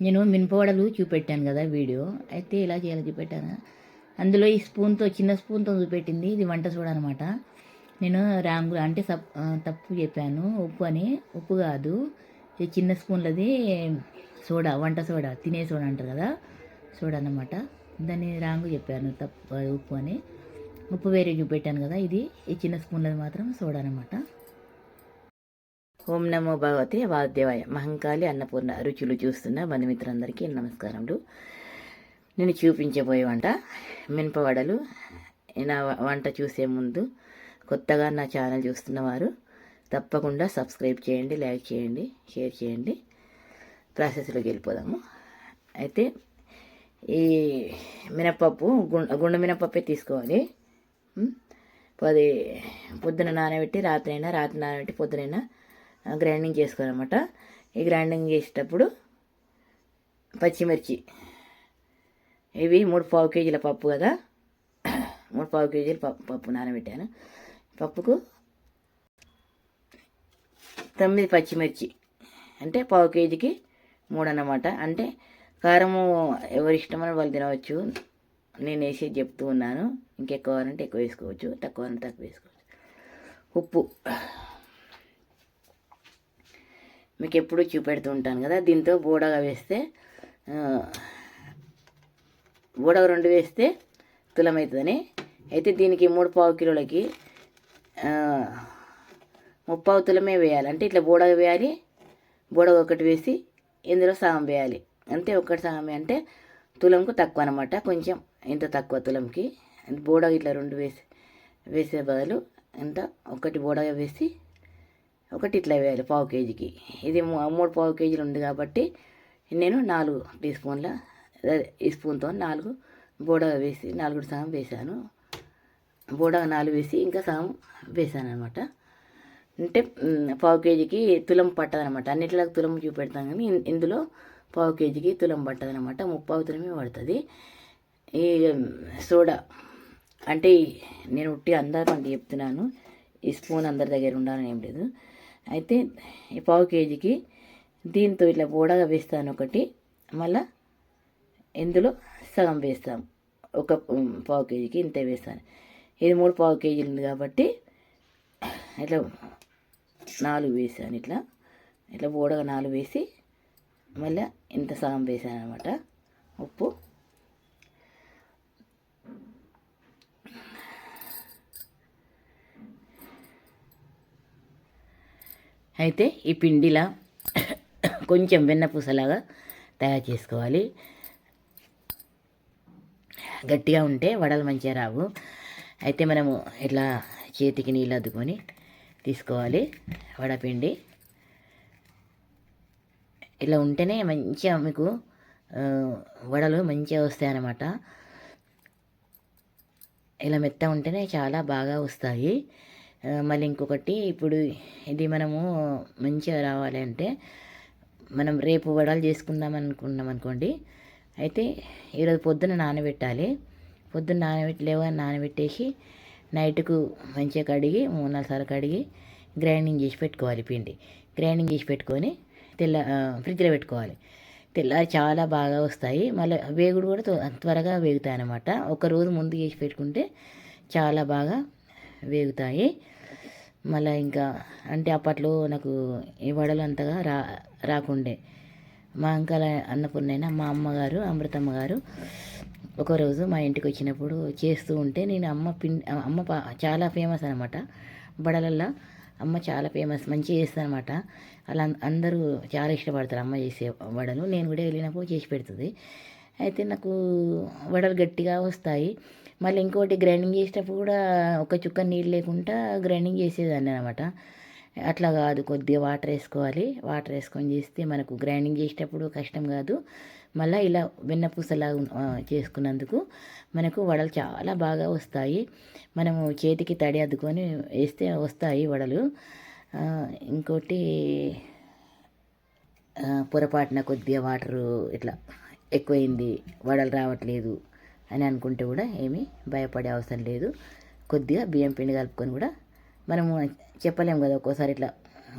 నేను మినపవడలు చూపెట్టాను కదా వీడియో. అయితే ఇలా చేయాలి చూపెట్టాను. అందులో ఈ స్పూన్తో చిన్న స్పూన్తో చూపెట్టింది. ఇది వంట సోడా అనమాట నేను రాంగు అంటే సప్ తప్పు చెప్పాను. ఉప్పు అని ఉప్పు కాదు. ఈ చిన్న స్పూన్లది సోడా వంట సోడా తినే సోడా అంటారు కదా సోడా అన్నమాట. దాన్ని రాంగు చెప్పాను తప్పు ఉప్పు అని. ఉప్పు వేరే చూపెట్టాను కదా ఇది. ఈ చిన్న స్పూన్లది మాత్రం సోడా అనమాట ఓం నమో భగవతి వాద్యవాయ. మహంకాళి అన్నపూర్ణ రుచులు చూస్తున్న బంధుమిత్రులందరికీ నమస్కారములు. నేను చూపించబోయే వంట మినపవడలు. నా వంట చూసే ముందు కొత్తగా నా ఛానల్ చూస్తున్నవారు తప్పకుండా సబ్స్క్రైబ్ చేయండి లైక్ చేయండి షేర్ చేయండి. ప్రాసెస్లోకి వెళ్ళిపోదాము. అయితే ఈ మినపప్పు గుండ గుండ మినపప్పే తీసుకోవాలి. పది పొద్దున నానబెట్టి రాత్రి అయినా రాత్రి నానబెట్టి పొద్దునైనా గ్రైండింగ్ చేసుకోవాలన్నమాట. ఈ గ్రైండింగ్ చేసేటప్పుడు పచ్చిమిర్చి. ఇవి మూడు పావు కేజీల పప్పు కదా. మూడు పావు కేజీల పప్పు పప్పు నానబెట్టాను. పప్పుకు తొమ్మిది పచ్చిమిర్చి. అంటే పావు కేజీకి మూడు అన్నమాట అంటే కారము ఎవరి ఇష్టమని వాళ్ళు తినవచ్చు. నేను వేసి చెప్తూ ఉన్నాను. ఇంకెక్కువ అంటే ఎక్కువ వేసుకోవచ్చు. తక్కువ అంటే తక్కువ వేసుకోవచ్చు. ఉప్పు. మీకు ఎప్పుడు చూపెడుతూ ఉంటాను కదా దీంతో బోడగా వేస్తే బోడగ రెండు వేస్తే తులమవుతుందని. అయితే దీనికి మూడు పావు కిలోలకి ముప్పావు తులమే వేయాలి. అంటే ఇట్లా బోడగ వేయాలి బోడగ ఒకటి వేసి ఇందులో సగం వేయాలి. అంతే ఒకటి సగం అంటే తులంకు తక్కువ అనమాట కొంచెం ఇంత తక్కువ తులంకి. బోడగ ఇట్లా రెండు వేసి వేసే బదులు ఎంత ఒకటి బోడగా వేసి ఒకటి ఇట్లా వేయాలి పావు కేజీకి. ఇది మూడు పావు కేజీలు ఉంది కాబట్టి నేను నాలుగు టీ స్పూన్ల ఈ స్పూన్తో నాలుగు బోడగా వేసి నాలుగు సగం వేసాను బోడగా నాలుగు వేసి ఇంకా సగం వేసాను అనమాట అంటే పావు కేజీకి తులం పట్టదనమాట అన్నిట్లో తులం చూపెడతాం కానీ ఇందులో పావు కేజీకి తులం పట్టదనమాట ముప్పావు తులమే పడుతుంది. ఈ సోడా. అంటే నేను ఉట్టి అందరూ చెప్తున్నాను. ఈ స్పూన్ అందరి దగ్గర ఉండాలని ఏం లేదు. అయితే ఈ పావు కేజీకి దీంతో ఇట్లా బోడగా వేస్తాను ఒకటి. మళ్ళా ఇందులో సగం వేస్తాం. ఒక పావు కేజీకి ఇంతే వేస్తాను. ఇది మూడు పావు కేజీలు ఉంది కాబట్టి ఇట్లా నాలుగు వేసాను ఇట్లా. ఇట్లా బోడగా నాలుగు వేసి మళ్ళీ ఇంత సగం వేసాను అనమాట ఉప్పు అయితే ఈ పిండిలా కొంచెం వెన్నపూసలాగా తయారు చేసుకోవాలి. గట్టిగా ఉంటే వడలు మంచిగా రావు. అయితే మనము ఇట్లా చేతికి నీళ్ళు అద్దుకొని తీసుకోవాలి వడపిండి ఇలా ఉంటేనే మంచిగా మీకు వడలు మంచిగా వస్తాయి అన్నమాట. ఇలా మెత్త ఉంటేనే చాలా బాగా వస్తాయి. మళ్ళీ ఇంకొకటి ఇప్పుడు ఇది మనము మంచిగా రావాలి అంటే మనం రేపు వడలు చేసుకుందాం అనుకున్నాం అనుకోండి. అయితే ఈరోజు పొద్దున నానబెట్టాలి. పొద్దున్న నానబెట్టి లేవని నానబెట్టేసి నైట్కు మంచిగా కడిగి మూడు నాలుగు సార్లు కడిగి గ్రైండింగ్ చేసి పెట్టుకోవాలి పిండి. గ్రైండింగ్ చేసి పెట్టుకొని తెల్ల ఫ్రిడ్జ్లో పెట్టుకోవాలి. తెల్లారి చాలా బాగా వస్తాయి. మళ్ళీ వేగుడు కూడా త్వ- త్వరగా వేగుతాయి అన్నమాట. ఒక రోజు ముందు చేసి పెట్టుకుంటే చాలా బాగా వేగుతాయి. మళ్ళీ ఇంకా అంటే అప్పట్లో నాకు ఈ వడలు అంతగా రా రాకుండే. మా అంకల అన్నపూర్ణైన మా అమ్మగారు అమృతమ్మ గారు ఒకరోజు మా ఇంటికి వచ్చినప్పుడు చేస్తూ ఉంటే నేను అమ్మ పిం అమ్మ చాలా ఫేమస్ అనమాట. బడలల్లో అమ్మ చాలా ఫేమస్ మంచిగా చేస్తుంది అనమాట. అలా అందరూ చాలా ఇష్టపడతారు అమ్మ చేసే వడలు. నేను కూడా వెళ్ళినప్పుడు చేసి పెడుతుంది. అయితే నాకు వడలు గట్టిగా వస్తాయి. మళ్ళీ ఇంకోటి గ్రైండింగ్ చేసేటప్పుడు కూడా ఒక చుక్క నీళ్ళు లేకుండా గ్రైండింగ్ చేసేదాన్ని అనమాట అట్లా కాదు కొద్దిగా వాటర్ వేసుకోవాలి. వాటర్ వేసుకొని చేస్తే మనకు గ్రైండింగ్ చేసేటప్పుడు కష్టం కాదు. మళ్ళీ ఇలా వెన్నపూసలా చేసుకున్నందుకు మనకు వడలు చాలా బాగా వస్తాయి. మనము చేతికి తడి అద్దుకొని వేస్తే వస్తాయి వడలు. ఇంకోటి పొరపాటున కొద్దిగా వాటరు ఇట్లా ఎక్కువైంది వడలు రావట్లేదు అని అనుకుంటే కూడా ఏమీ భయపడే అవసరం లేదు. కొద్దిగా బియ్యం పిండి కలుపుకొని కూడా మనము చెప్పలేము కదా ఒక్కోసారి ఇట్లా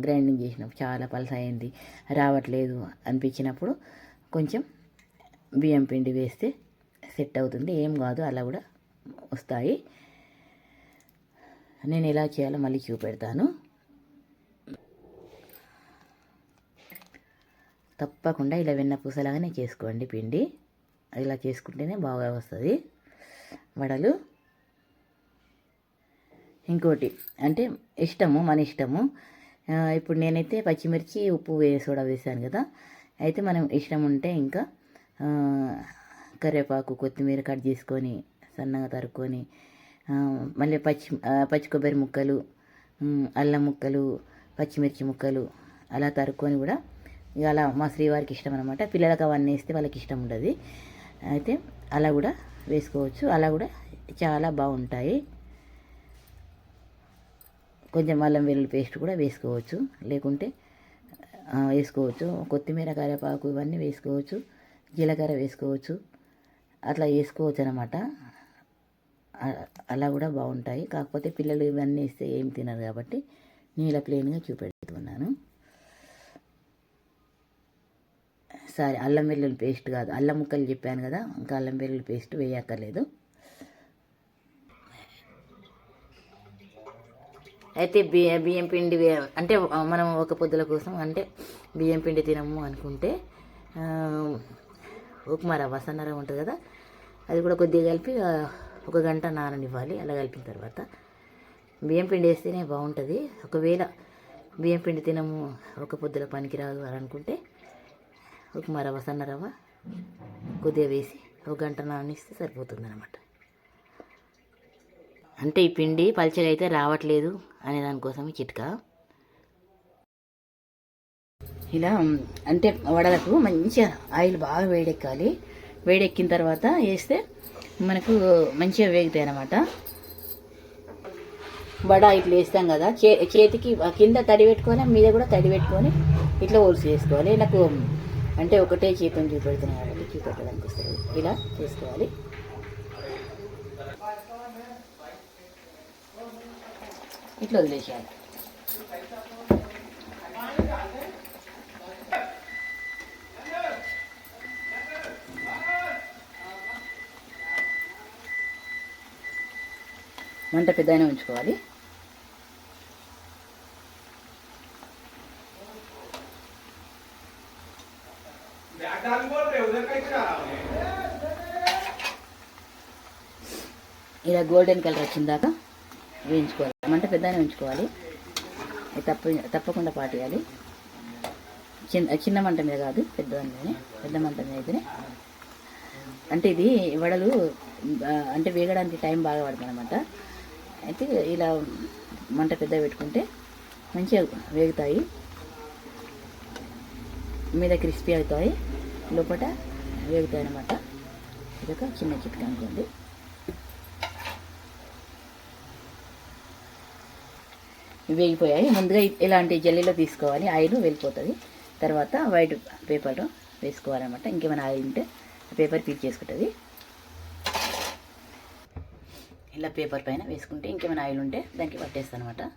గ్రైండింగ్ చేసినప్పుడు చాలా పలస అయింది రావట్లేదు అనిపించినప్పుడు కొంచెం బియ్యం పిండి వేస్తే సెట్ అవుతుంది. ఏం కాదు అలా కూడా వస్తాయి. నేను ఎలా చేయాలో మళ్ళీ చూపెడతాను. తప్పకుండా ఇలా వెన్న పూసలాగానే చేసుకోండి పిండి. ఇలా చేసుకుంటేనే బాగా వస్తుంది. వడలు. ఇంకోటి అంటే ఇష్టము మన ఇష్టము. ఇప్పుడు నేనైతే పచ్చిమిర్చి ఉప్పు వే సోడా వేసాను కదా. అయితే మనం ఇష్టం ఉంటే ఇంకా కరివేపాకు కొత్తిమీర కట్ చేసుకొని సన్నగా తరుక్కొని మళ్ళీ పచ్చి పచ్చి కొబ్బరి ముక్కలు అల్లం ముక్కలు పచ్చిమిర్చి ముక్కలు అలా తరుక్కొని కూడా ఇక అలా మా శ్రీవారికి ఇష్టం అనమాట పిల్లలకు అవన్నీ వేస్తే వాళ్ళకి ఇష్టం ఉండదు. అయితే అలా కూడా వేసుకోవచ్చు. అలా కూడా చాలా బాగుంటాయి. కొంచెం అల్లం వెల్లుల్లి పేస్ట్ కూడా వేసుకోవచ్చు. లేకుంటే వేసుకోవచ్చు. కొత్తిమీర కరివేపాకు ఇవన్నీ వేసుకోవచ్చు. జీలకర్ర వేసుకోవచ్చు. అట్లా వేసుకోవచ్చు అనమాట అలా కూడా బాగుంటాయి. కాకపోతే పిల్లలు ఇవన్నీ ఇస్తే ఏం తినరు కాబట్టి నేను ఇలా ప్లెయిన్గా చూపెడుతున్నాను. సారీ అల్లం వెల్లుల్లి పేస్ట్ కాదు అల్లం ముక్కలు చెప్పాను కదా ఇంకా అల్లం వెల్లుల్లి పేస్ట్ వేయక్కర్లేదు. అయితే బియ్య బియ్యం పిండి అంటే మనం ఒక పొద్దుల కోసం అంటే బియ్యం పిండి తినము అనుకుంటే ఉప్మా రవ్వ సన్న రవ్వ ఉంటుంది కదా అది కూడా కొద్దిగా కలిపి ఒక గంట నాననివ్వాలి. అలా కలిపిన తర్వాత బియ్యం పిండి వేస్తేనే బాగుంటుంది. ఒకవేళ బియ్యం పిండి తినము ఒక పొద్దుల పనికిరాదు అని అనుకుంటే ఉప్మా రవ్వ సన్న రవ్వ కొద్దిగా వేసి ఒక గంట నానిస్తే సరిపోతుంది అనమాట అంటే ఈ పిండి పల్చగా అయితే రావట్లేదు అనే దానికోసం చిట్కా. ఇలా అంటే వడలకు మంచిగా ఆయిల్ బాగా వేడెక్కాలి. వేడెక్కిన తర్వాత వేస్తే మనకు మంచిగా వేగుతాయి అన్నమాట వడ ఇట్లా వేస్తాం కదా చే చేతికి కింద తడి పెట్టుకొని మీద కూడా తడి పెట్టుకొని ఇట్లా ఒలిసి చేసుకోవాలి నాకు అంటే ఒకటే చీపని చూపెడుతున్నాయి కాబట్టి చూపెట్టడానికి వస్తుంది ఇలా చేసుకోవాలి. ఇట్లా వదిలేసేయాలి. మంట పెద్దగానే ఉంచుకోవాలి. ఇలా గోల్డెన్ కలర్ వచ్చిన దాకా వేయించుకోవాలి. మంట పెద్దగానే ఉంచుకోవాలి. అది తప్ప తప్పకుండా పాటేయాలి. చిన్న చిన్న మంట మీద కాదు పెద్ద దాని పెద్ద మంట మీద అయితేనే. అంటే ఇది వడలు అంటే వేగడానికి టైం బాగా పడుతుంది అనమాట అయితే ఇలా మంట పెద్ద పెట్టుకుంటే మంచిగా వేగుతాయి. మీద క్రిస్పీ అవుతాయి. లోపల వేగుతాయి అనమాట ఇదొక చిన్న చిట్కా అనుకోండి. వేగిపోయాయి. ముందుగా ఇలాంటి జల్లీలో తీసుకోవాలి. ఆయిల్ వెళ్ళిపోతుంది. తర్వాత వైట్ పేపర్ వేసుకోవాలన్నమాట. ఇంకేమైనా ఆయిల్ ఉంటే ఆ పేపర్ పీల్ చేసుకుంటుంది. ఇలా పేపర్ పైన వేసుకుంటే ఇంకేమైనా ఆయిల్ ఉంటే దానికి పట్టేస్తాను అనమాట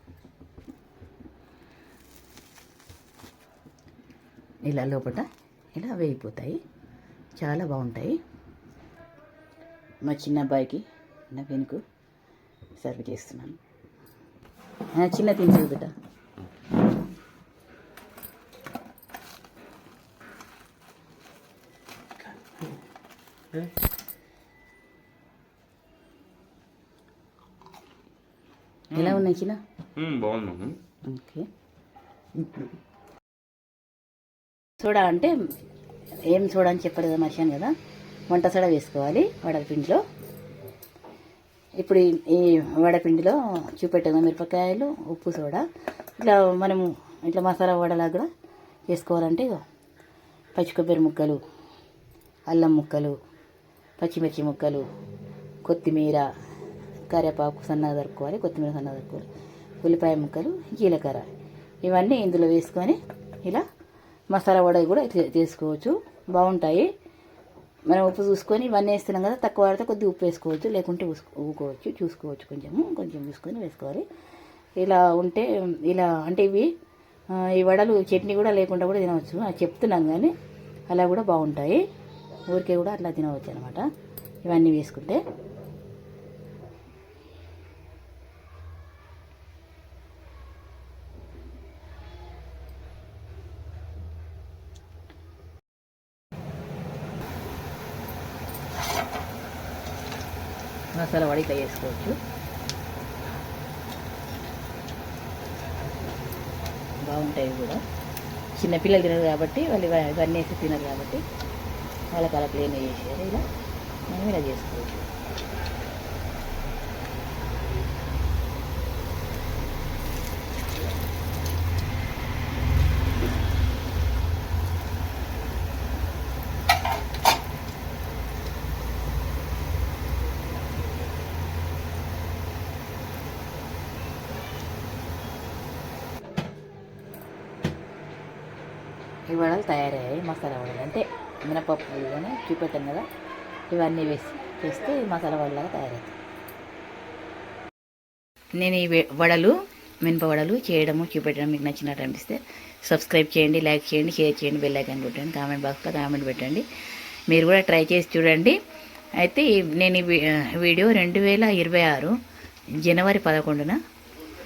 ఇలా లోపల ఇలా వేగిపోతాయి. చాలా బాగుంటాయి. మా చిన్న అబ్బాయికి నా వెనుక సర్వ్ చేస్తున్నాను. చిన్న తిని బిడ్డ. ఎలా ఉన్నాయి చిన్న? బాగుంది ఓకే. సోడా అంటే ఏం సోడా అని చెప్పలేదు మర్చాను కదా. వంట సోడా వేసుకోవాలి వడపిండిలో ఇప్పుడు ఈ- వడపిండిలో చూపెట్టాను మిరపకాయలు ఉప్పు సోడా. ఇట్లా మనము ఇట్లా మసాలా వడలా కూడా చేసుకోవాలంటే పచ్చి కొబ్బరి ముక్కలు అల్లం ముక్కలు పచ్చిమిర్చి ముక్కలు కొత్తిమీర కరివేపాకు సన్నగా దొరుకోవాలి కొత్తిమీర సన్నగా దొరుకోవాలి ఉల్లిపాయ ముక్కలు జీలకర్ర. ఇవన్నీ ఇందులో వేసుకొని ఇలా మసాలా వడ కూడా చేసుకోవచ్చు. బాగుంటాయి. మనం ఉప్పు చూసుకొని ఇవన్నీ వేస్తున్నాం కదా తక్కువ వాడితే కొద్దిగా ఉప్పు వేసుకోవచ్చు లేకుంటే ఊకోవచ్చు చూసుకోవచ్చు కొంచెము కొంచెం చూసుకొని వేసుకోవాలి. ఇలా ఉంటే ఇలా అంటే ఇవి ఈ వడలు చట్నీ కూడా లేకుండా కూడా తినవచ్చు. అది కానీ అలా కూడా బాగుంటాయి. ఊరికే కూడా అట్లా తినవచ్చు అనమాట ఇవన్నీ వేసుకుంటే. మసాలా వడి ఇట్లా చేసుకోవచ్చు. బాగుంటాయి కూడా. చిన్నపిల్లలు తినరు కాబట్టి వాళ్ళు ఇవన్నీ వేసి తినరు కాబట్టి వాళ్ళకి అలా ప్లేన్ చేసేది ఇలా మనం ఇలా చేసుకోవచ్చు. ఈ వడలు తయారయ్యాయి మసాలా వడలు. అంటే మినపప్పు కానీ చూపెట్టాను కదా ఇవన్నీ వేసి చేస్తే మసాలా వడలాగా తయారవుతాయి. నేను ఈ వడలు మినప వడలు చేయడము చూపెట్టడం మీకు నచ్చినట్టు అనిపిస్తే సబ్స్క్రైబ్ చేయండి లైక్ చేయండి షేర్ చేయండి బెల్ ఐకాన్ కొట్టండి కామెంట్ బాక్స్లో కామెంట్ పెట్టండి. మీరు కూడా ట్రై చేసి చూడండి. అయితే నేను ఈ వీ- వీడియో రెండు వేల ఇరవై ఆరు జనవరి పదకొండున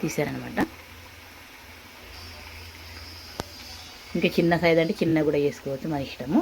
తీశారనమాట ఇంకా చిన్న సైజ్ అంటే చిన్న కూడా చేసుకోవచ్చు మన ఇష్టము.